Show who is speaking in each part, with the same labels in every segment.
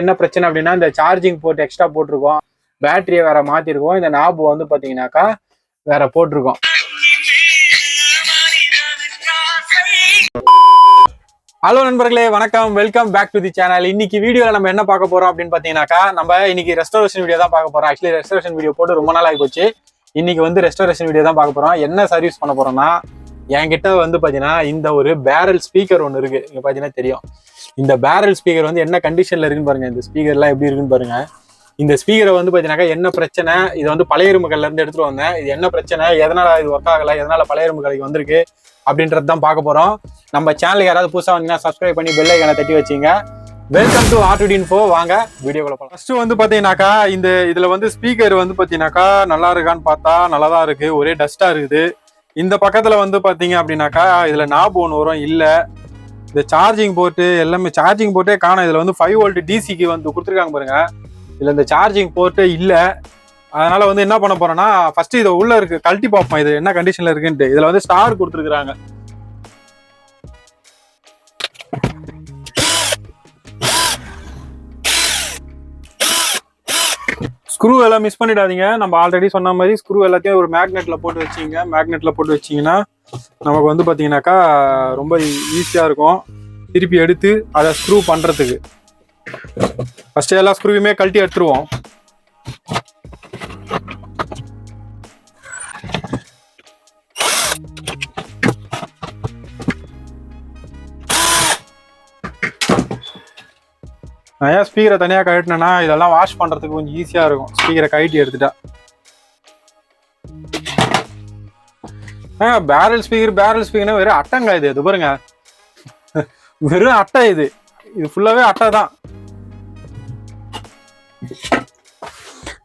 Speaker 1: என்ன பிரச்சனை அப்படின்னா இந்த சார்ஜிங் போட்டு எக்ஸ்ட்ரா போட்டிருக்கோம். பேட்டரியை வேற மாத்திருக்கோம். இந்த நாபு வந்து பாத்தீங்கன்னாக்கா வேற போட்டிருக்கோம். ஹலோ நண்பர்களே வணக்கம். Welcome back to the channel இன்னைக்கு வீடியோல நம்ம என்ன பார்க்க போறோம் அப்படின்னு பாத்தீங்கன்னாக்கா நம்ம இன்னைக்கு ரெஸ்டோரேஷன் வீடியோ தான் பார்க்க போறோம். ஆக்சுவலி ரெஸ்டோரேஷன் வீடியோ போட்டு ரொம்ப நாள் ஆகி போச்சு இன்னைக்கு வந்து ரெஸ்டோரேஷன் வீடியோ தான் பார்க்க போறோம். என்ன சர்வீஸ் பண்ண போறோம்னா என்கிட்ட வந்து பாத்தீங்கன்னா இந்த ஒரு பேரல் ஸ்பீக்கர் ஒன்று இருக்கு. இங்க பாத்தீங்கன்னா தெரியும். இந்த பேரல் ஸ்பீக்கர் வந்து என்ன கண்டிஷன்ல இருக்குன்னு பாருங்க. இந்த ஸ்பீக்கர்லாம் எப்படி இருக்குன்னு பாருங்க. இந்த ஸ்பீக்கரை வந்து பாத்தீங்கன்னாக்கா என்ன பிரச்சனை? இது வந்து பழைய எறும்புகள்ல இருந்து எடுத்துட்டு வந்தேன். இது என்ன பிரச்சனை? எதனால இது ஒர்க் ஆகல? எதனால பழைய எறும்புகளுக்கு வந்திருக்கு? அப்படின்றது தான் பார்க்க போறோம். நம்ம சேனல் யாராவது புதுசா வந்தீங்கன்னா சப்ஸ்கிரைப் பண்ணி பெல் ஐக்கனை தட்டி வச்சிங்க. வெல்கம் டு ஆர்டிட் இன்ஃபோ வாங்க வீடியோக்குள்ள போகலாம் ஃபர்ஸ்ட் வந்து பாத்தீங்கன்னாக்கா இந்த இதுல வந்து ஸ்பீக்கர் வந்து பாத்தீங்கன்னாக்கா நல்லா இருக்கான்னு பார்த்தா நல்லா தான் இருக்கு. ஒரே டஸ்டா இருக்குது. இந்த பக்கத்துல வந்து பாத்தீங்க அப்படின்னாக்கா இதுல நாப் ஒன்று வரும். இல்லை இந்த சார்ஜிங் போர்ட்டு எல்லாமே சார்ஜிங் போர்ட்டே காணும். இதில் வந்து ஃபைவ் வோல்ட் டிசிக்கு வந்து கொடுத்துருக்காங்க பாருங்க. இதில் இந்த சார்ஜிங் போர்ட்டே இல்லை. அதனால வந்து என்ன பண்ண போறோம்னா ஃபர்ஸ்ட் இதை உள்ள இருக்கு கழட்டி பார்ப்போம். இது என்ன கண்டிஷன்ல இருக்குன்ட்டு. இதில் வந்து ஸ்டார் கொடுத்துருக்குறாங்க. ஸ்க்ரூ எல்லாம் மிஸ் பண்ணிடாதீங்க. நம்ம ஆல்ரெடி சொன்ன மாதிரி ஸ்க்ரூ எல்லாத்தையும் ஒரு மேக்னெட்ல போட்டு வச்சிங்க. மேக்னெட்ல போட்டு வச்சீங்கன்னா நமக்கு வந்து பாத்தீங்கன்னாக்கா ரொம்ப ஈஸியா இருக்கும். திருப்பி எடுத்து அதை ஸ்க்ரூ பண்றதுக்கு. ஃபஸ்ட்டு எல்லா ஸ்க்ரூவையுமே கழட்டி எடுத்துருவோம். நான் ஏன் ஸ்பீக்கரை தனியாக கழட்டினேன்னா இதெல்லாம் வாஷ் பண்ணுறதுக்கு கொஞ்சம் ஈஸியாக இருக்கும். ஸ்பீக்கரை கழட்டி எடுத்துட்டா. ஆ பேரல் ஸ்பீக்கர் பேரல் ஸ்பீக்கர்னா வெறும் அட்டைங்க இது. இது பாருங்க. வெறும் அட்டை இது. இது ஃபுல்லாகவே அட்டை தான்.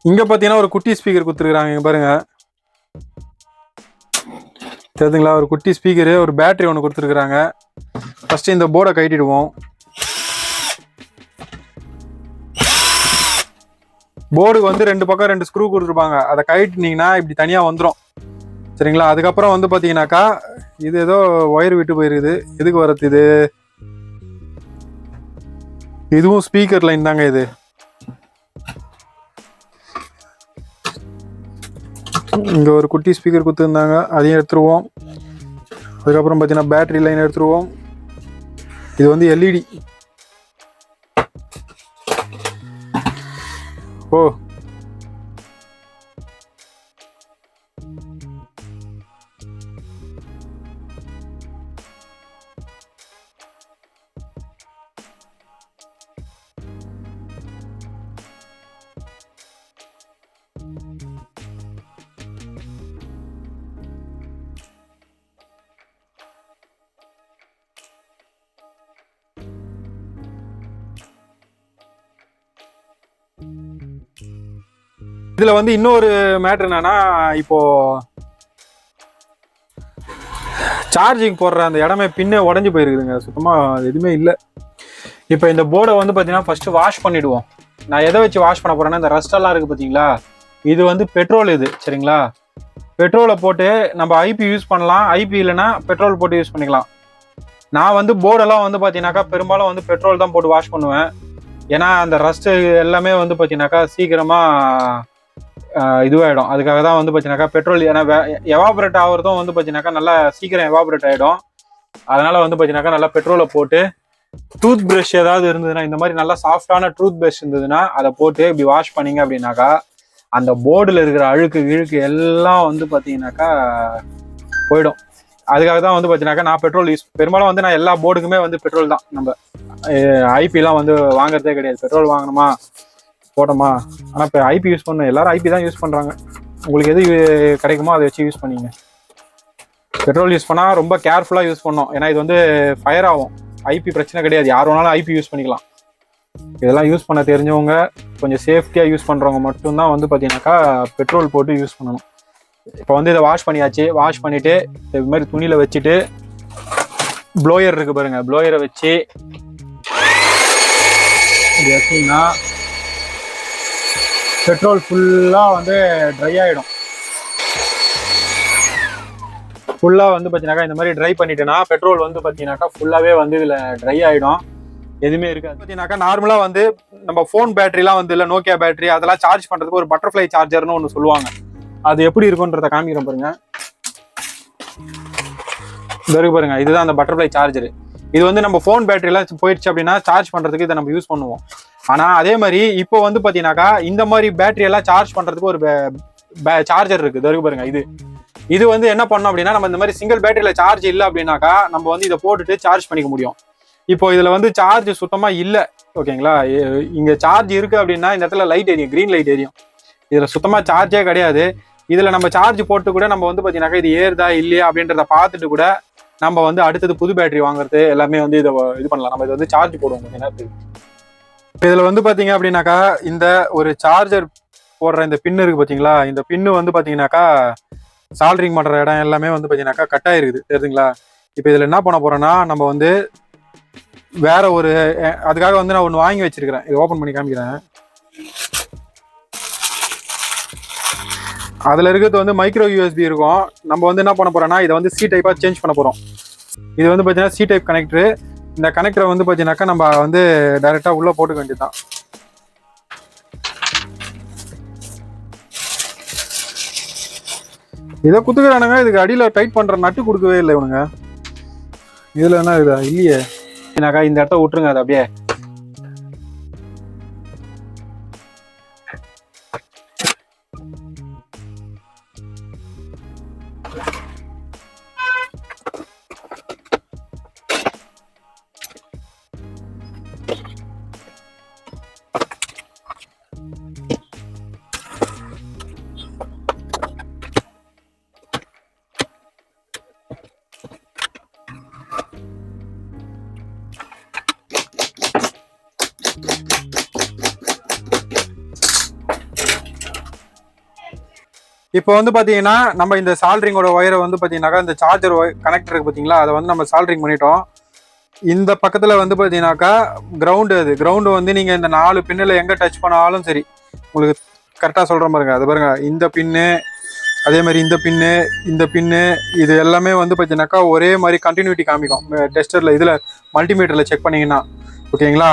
Speaker 1: இங்க பாத்தீங்கன்னா ஒரு குட்டி ஸ்பீக்கர் கொடுத்துருக்காங்க இங்க பாருங்க. தெரியுதுங்களா? ஒரு குட்டி ஸ்பீக்கரு ஒரு பேட்டரி ஒன்று கொடுத்துருக்குறாங்க. ஃபர்ஸ்ட் இந்த போர்டை கட்டிடுவோம் போர்டுக்கு வந்து ரெண்டு பக்கம் ரெண்டு ஸ்க்ரூ கொடுத்துருப்பாங்க. அதை கழட்டினீங்கன்னா இப்படி தனியாக வந்துடும் சரிங்களா? அதுக்கப்புறம் வந்து பார்த்தீங்கன்னாக்கா இது ஏதோ ஒயர் விட்டு போயிருக்குது. எதுக்கு வரது இது? இதுவும் ஸ்பீக்கர் லைன் தாங்க இது. இங்கே ஒரு குட்டி ஸ்பீக்கர் கொடுத்துருந்தாங்க. அதையும் எடுத்துருவோம். அதுக்கப்புறம் பார்த்தீங்கன்னா பேட்டரி லைன் எடுத்துருவோம். இது வந்து எல்இடி ஓ இதுல வந்து இன்னொரு மேட்ரு என்னன்னா இப்போ சார்ஜிங் போடுற அந்த இடமே பின்னே உடஞ்சி போயிருக்குதுங்க. சுத்தமா எதுவுமே இல்லை. இப்போ இந்த போர்டை வந்து பார்த்தீங்கன்னா ஃபர்ஸ்ட் வாஷ் பண்ணிடுவோம். நான் எதை வச்சு வாஷ் பண்ண போறேன்னா இந்த ரஸ்டெல்லாம் இருக்குது இருக்கு பார்த்தீங்களா இது வந்து பெட்ரோல் இது சரிங்களா? பெட்ரோலை போட்டு நம்ம ஐபி யூஸ் பண்ணலாம். ஐபி இல்லைன்னா பெட்ரோல் போட்டு யூஸ் பண்ணிக்கலாம். நான் வந்து போர்டெல்லாம் வந்து பார்த்தீங்கன்னாக்கா பெரும்பாலும் வந்து பெட்ரோல் தான் போட்டு வாஷ் பண்ணுவேன். ஏன்னா அந்த ரஸ்ட்டு எல்லாமே வந்து பார்த்தீங்கன்னாக்கா சீக்கிரமாக இதுவாகிடும் அதுக்காக தான் வந்து பார்த்தீங்கன்னாக்கா பெட்ரோல் ஏன்னா எவாபரேட் ஆகிறதும் வந்து பார்த்தீங்கன்னாக்கா நல்லா சீக்கிரம் எவாபரேட் ஆகிடும் அதனால் வந்து பார்த்தீங்கன்னாக்கா நல்லா பெட்ரோலை போட்டு டூத் ப்ரஷ் ஏதாவது இருந்ததுன்னா இந்த மாதிரி நல்லா சாஃப்டான டூத் ப்ரஷ் இருந்ததுன்னா அதை போட்டு இப்படி வாஷ் பண்ணீங்க அப்படின்னாக்கா அந்த போர்டில் இருக்கிற அழுக்கு இழுக்கு எல்லாம் வந்து பார்த்தீங்கன்னாக்கா போயிடும். அதுக்காக தான் வந்து பார்த்தீங்கன்னாக்கா நான் பெட்ரோல் யூஸ் பெரும்பாலும் வந்து நான் எல்லா போர்டுக்குமே வந்து பெட்ரோல் தான். நம்ம ஐபிலாம் வந்து வாங்குறதே கிடையாது. பெட்ரோல் வாங்கணுமா? போட்டோமா ஆனால் இப்போ ஐபி யூஸ் பண்ண எல்லாரும் ஐபி தான் யூஸ் பண்ணுறாங்க உங்களுக்கு எது கிடைக்குமோ அதை வச்சு யூஸ் பண்ணிங்க. பெட்ரோல் யூஸ் பண்ணால் ரொம்ப கேர்ஃபுல்லாக யூஸ் பண்ணோம் ஏன்னா இது வந்து ஃபயர் ஆகும். ஐபி பிரச்சனை கிடையாது. யார் வேணாலும் ஐபி யூஸ் பண்ணிக்கலாம். இதெல்லாம் யூஸ் பண்ண தெரிஞ்சவங்க கொஞ்சம் சேஃப்டியாக யூஸ் பண்ணுறவங்க மட்டும்தான் வந்து பார்த்தீங்கன்னாக்கா பெட்ரோல் போட்டு யூஸ் பண்ணணும். இப்போ வந்து இதை வாஷ் பண்ணியாச்சு. வாஷ் பண்ணிவிட்டு இது மாதிரி துணியில் வச்சுட்டு ப்ளோயர் இருக்கு பாருங்க. ப்ளோயரை வச்சு இது எப்படின்னா பெட்ரோல் ஃபுல்லாக வந்து ட்ரை ஆகிடும் ஃபுல்லாக வந்து பார்த்தீங்கன்னாக்கா இந்த மாதிரி ட்ரை பண்ணிட்டேன்னா பெட்ரோல் வந்து பார்த்தீங்கன்னாக்கா ஃபுல்லாகவே வந்து இதில் ட்ரை ஆகிடும் எதுவுமே இருக்காது. பார்த்தீங்கன்னாக்கா நார்மலாக வந்து நம்ம ஃபோன் பேட்டரிலாம் வந்து இல்லை நோக்கியா பேட்டரி அதெல்லாம் சார்ஜ் பண்ணுறதுக்கு ஒரு பட்டர்ஃப்ளை சார்ஜர்னு ஒன்று சொல்லுவாங்க. அது எப்படி இருக்குன்றத காமிக்கிறேன் பாருங்க. இருக்கு பாருங்க இதுதான் அந்த பட்டர்ஃப்ளை சார்ஜர் இது வந்து நம்ம ஃபோன் பேட்டரிலாம் போயிடுச்சு அப்படின்னா சார்ஜ் பண்ணுறதுக்கு இதை நம்ம யூஸ் பண்ணுவோம். ஆனா அதே மாதிரி இப்போ வந்து பார்த்தீங்கன்னாக்கா இந்த மாதிரி பேட்டரி எல்லாம் சார்ஜ் பண்றதுக்கு ஒரு சார்ஜர் இருக்குது. தருக்கு பாருங்க இது. இது வந்து என்ன பண்ணோம் அப்படின்னா நம்ம இந்த மாதிரி சிங்கிள் பேட்டரியில சார்ஜ் இல்லை அப்படின்னாக்கா நம்ம வந்து இதை போட்டுட்டு சார்ஜ் பண்ணிக்க முடியும். இப்போ இதுல வந்து சார்ஜ் சுத்தமா இல்லை ஓகேங்களா? இங்க சார்ஜ் இருக்கு அப்படின்னா இந்த இடத்துல லைட் எரியும் கிரீன் லைட் எரியும். இதுல சுத்தமா சார்ஜே கிடையாது. இதுல நம்ம சார்ஜ் போட்டு கூட நம்ம வந்து பாத்தீங்கன்னாக்கா இது ஏறுதா இல்லையா அப்படின்றத பார்த்துட்டு கூட நம்ம வந்து அடுத்தது புது பேட்டரி வாங்குறது எல்லாமே வந்து இதை இது பண்ணலாம். நம்ம இதை வந்து சார்ஜ் போடுவோம் என்ன நேரத்துக்கு. இதுல வந்து பாத்தீங்க அப்படின்னாக்கா இந்த ஒரு சார்ஜர் போடுற இந்த பின்னு இருக்கு பாத்தீங்களா? இந்த பின்னு வந்து பாத்தீங்கன்னாக்கா சால்ட்ரிங் பண்ற இடம் எல்லாமே வந்து பார்த்தீங்கன்னாக்கா கட் ஆயிருக்குது. தெரியுதுங்களா? இப்போ இதுல என்ன பண்ண போறோம்னா நம்ம வந்து வேற ஒரு அதுக்காக வந்து நான் ஒன்று வாங்கி வச்சிருக்கிறேன். இதை ஓப்பன் பண்ணி காமிக்கிறேன். அதில் இருக்கிறது வந்து மைக்ரோ யூஎஸ்பி இருக்கும். நம்ம வந்து என்ன பண்ண போறோம்னா இதை வந்து சி டைப்பாக சேஞ்ச் பண்ண போகிறோம் இது வந்து பார்த்தீங்கன்னா சி டைப் கனெக்டரு இந்த கனெக்டரை வந்து பார்த்தீங்கன்னாக்கா நம்ம வந்து டைரெக்டாக உள்ளே போட்டுக்க வேண்டியதுதான். இதை குத்துக்கிறானுங்க இதுக்கு அடியில் டைட் பண்ணுற நட்டு கொடுக்கவே இல்லை இவனுங்க. இதில் என்ன இதா? இல்லையே. என்னக்கா இந்த இடத்த விட்டுருங்க அது அப்படியே. இப்போ வந்து பார்த்தீங்கன்னா நம்ம இந்த சால்ட்ரிங்கோட ஒயரை வந்து பார்த்தீங்கன்னாக்கா இந்த சார்ஜர் கனெக்டர் இருக்குது பார்த்தீங்களா அதை வந்து நம்ம சால்ட்ரிங் பண்ணிட்டோம். இந்த பக்கத்தில் வந்து பார்த்தீங்கன்னாக்கா கிரவுண்டு அது. கிரவுண்டு வந்து நீங்கள் இந்த நாலு பின்னில் எங்கே டச் பண்ணாலும் சரி உங்களுக்கு கரெக்டாக சொல்கிற பாருங்க அது பாருங்க இந்த பின்னு அதே மாதிரி இந்த பின்னு இந்த பின்னு இது எல்லாமே வந்து பார்த்தீங்கன்னாக்கா ஒரே மாதிரி கண்டினியூட்டி காமிக்கும். டெஸ்டரில் இதில் மல்டிமீட்டரில் செக் பண்ணீங்கன்னா. ஓகேங்களா?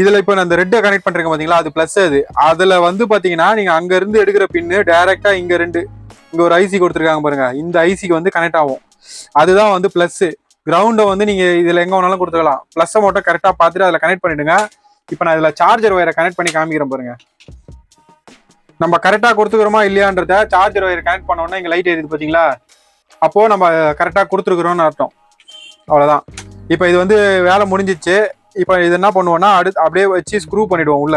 Speaker 1: இதில் இப்போ அந்த ரெட்டை கனெக்ட் பண்ணுறேங்க பார்த்தீங்களா அது பிளஸ் அது. அதில் வந்து பார்த்தீங்கன்னா நீங்கள் அங்கேருந்து எடுக்கிற பின்னு டேரெக்டாக இங்கே ரெண்டு இங்கே ஒரு ஐசி கொடுத்துருக்காங்க பாருங்க. இந்த ஐசிக்கு வந்து கனெக்ட் ஆகும். அதுதான் வந்து ப்ளஸ்ஸு கிரவுண்டை வந்து நீங்கள் இதில் எங்கே வேணாலும் கொடுத்துக்கலாம் ப்ளஸ்ஸை மட்டும் கரெக்டாக பார்த்துட்டு அதில் கனெக்ட் பண்ணிடுங்க. இப்போ நான் இதுல சார்ஜர் ஒயரை கனெக்ட் பண்ணி காமிக்கிறேன் பாருங்க. நம்ம கரெக்டாக கொடுத்துக்கிறோமா இல்லையான்றத சார்ஜர் ஒயர் கனெக்ட் பண்ண உடனே இங்கே லைட் எரியுது பார்த்தீங்களா அப்போது நம்ம கரெக்டாக கொடுத்துருக்குறோம்னு அர்த்தம். அவ்வளோதான் இப்போ இது வந்து வேலை முடிஞ்சிச்சு. இப்போ இது என்ன பண்ணுவோம்னா அடுத்து அப்படியே வச்சு ஸ்க்ரூ பண்ணிடுவோம் உள்ள.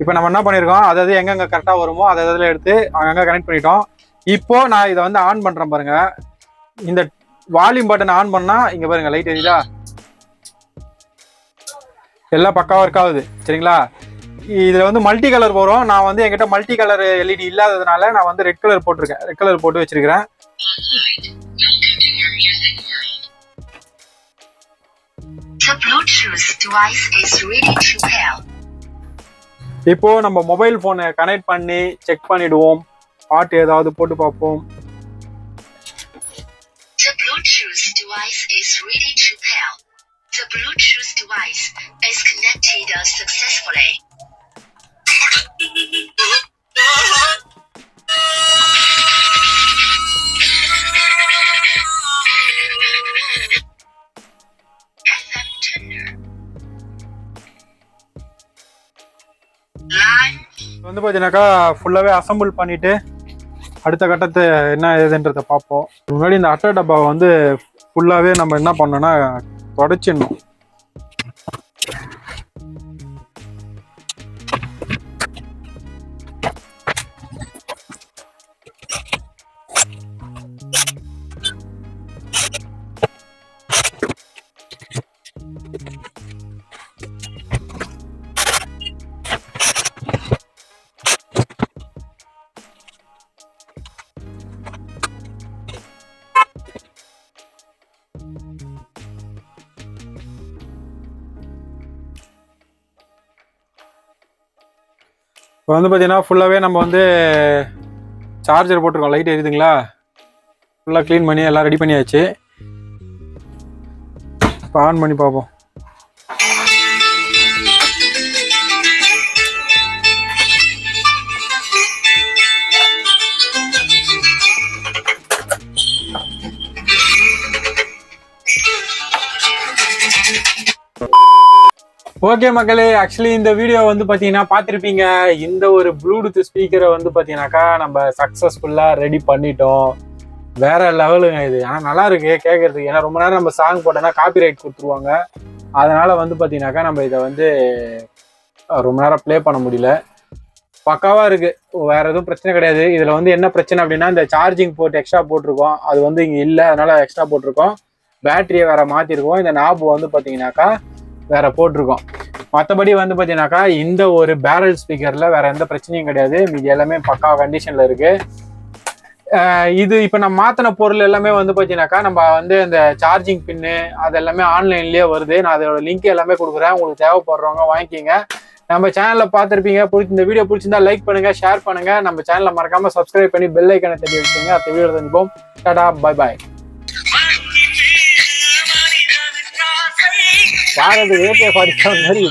Speaker 1: இப்போ நம்ம என்ன பண்ணியிருக்கோம் அதாவது எங்கெங்க கரெக்டாக வருமோ அதை அதில் எடுத்து அங்கங்கே கனெக்ட் பண்ணிட்டோம். இப்போ நான் இதை வந்து ஆன் பண்ணுறேன் பாருங்க. இந்த வால்யூம் பட்டன் ஆன் பண்ணால் இங்கே பாருங்க லைட் எரியுதா? எல்லாம் பக்காவாக ஒர்க் ஆகுது சரிங்களா? இதில் வந்து மல்டி கலர் வரும் நான் வந்து என்கிட்ட மல்டி கலர் எல்இடி இல்லாததுனால நான் வந்து ரெட் கலர் போட்டிருக்கேன். ரெட் கலர் போட்டு வச்சிருக்கிறேன்.
Speaker 2: The Bluetooth device is ready to pair.
Speaker 1: இப்போ நம்ம மொபைல் போனை கனெக்ட் பண்ணி செக் பண்ணிடுவோம் பாட்டு ஏதாவது போட்டு பார்ப்போம்
Speaker 2: The Bluetooth device is ready to pair. The Bluetooth device is connected successfully.
Speaker 1: வந்து பார்த்தீங்கன்னாக்கா ஃபுல்லாகவே அசம்பிள் பண்ணிவிட்டு அடுத்த கட்டத்தை என்ன ஏதுன்றதை பார்ப்போம். முன்னாடி இந்த அட்டை டப்பாவை வந்து ஃபுல்லாகவே நம்ம என்ன பண்ணோன்னா தொடச்சிடணும். இப்போ வந்து பார்த்தீங்கன்னா ஃபுல்லாகவே நம்ம வந்து சார்ஜர் போட்டிருக்கோம். லைட் எரியுதுங்களா? ஃபுல்லாக க்ளீன் பண்ணி எல்லாம் ரெடி பண்ணியாச்சு. இப்போ ஆன் பண்ணி பார்ப்போம். ஓகே மக்களே ஆக்சுவலி இந்த வீடியோ வந்து பார்த்தீங்கன்னா பார்த்துருப்பீங்க இந்த ஒரு ப்ளூடூத் ஸ்பீக்கரை வந்து பார்த்தீங்கன்னாக்கா நம்ம சக்ஸஸ்ஃபுல்லாக ரெடி பண்ணிட்டோம். வேற லெவலுங்க இது. ஆனால் நல்லா இருக்கு கேட்கறதுக்கு ஏன்னா ரொம்ப நேரம் நம்ம சாங் போட்டோம்னா காப்பிரைட் கொடுத்துருவாங்க. அதனால வந்து பார்த்தீங்கன்னாக்கா நம்ம இதை வந்து ரொம்ப நேரம் ப்ளே பண்ண முடியல. பக்காவாக இருக்குது வேற எதுவும் பிரச்சனை கிடையாது. இதில் வந்து என்ன பிரச்சனை அப்படின்னா இந்த சார்ஜிங் போட்டு எக்ஸ்ட்ரா போட்டிருக்கோம். அது வந்து இங்கே இல்லை. அதனால எக்ஸ்ட்ரா போட்டிருக்கோம். பேட்டரியை வேற மாற்றிருக்கோம் இந்த நாப் வந்து பார்த்தீங்கன்னாக்கா வேற போட்டிருக்கோம். மற்றபடி வந்து பார்த்தீங்கன்னாக்கா இந்த ஒரு பேரல் ஸ்பீக்கரில் வேற எந்த பிரச்சனையும் கிடையாது. மீதி எல்லாமே பக்கா கண்டிஷனில் இருக்கு. இது இப்போ நம்ம மாற்றின பொருள் எல்லாமே வந்து பார்த்தீங்கன்னாக்கா நம்ம வந்து இந்த சார்ஜிங் பின்னு அது எல்லாமே ஆன்லைன்லேயே வருது. நான் அதோட லிங்க் எல்லாமே கொடுக்குறேன். உங்களுக்கு தேவைப்படுறவங்க வாங்கிக்கிங்க. நம்ம சேனலில் பார்த்துருப்பீங்க. பிடிச்சி இந்த வீடியோ பிடிச்சிருந்தா லைக் பண்ணுங்கள் ஷேர் பண்ணுங்கள் நம்ம சேனலை மறக்காமல் சப்ஸ்கிரைப் பண்ணி பெல் ஐக்கனை தட்டி வச்சுங்க அடுத்த வீடியோ தெரிஞ்சுப்போம் tata bye bye Bharathi AK forty மாதிரி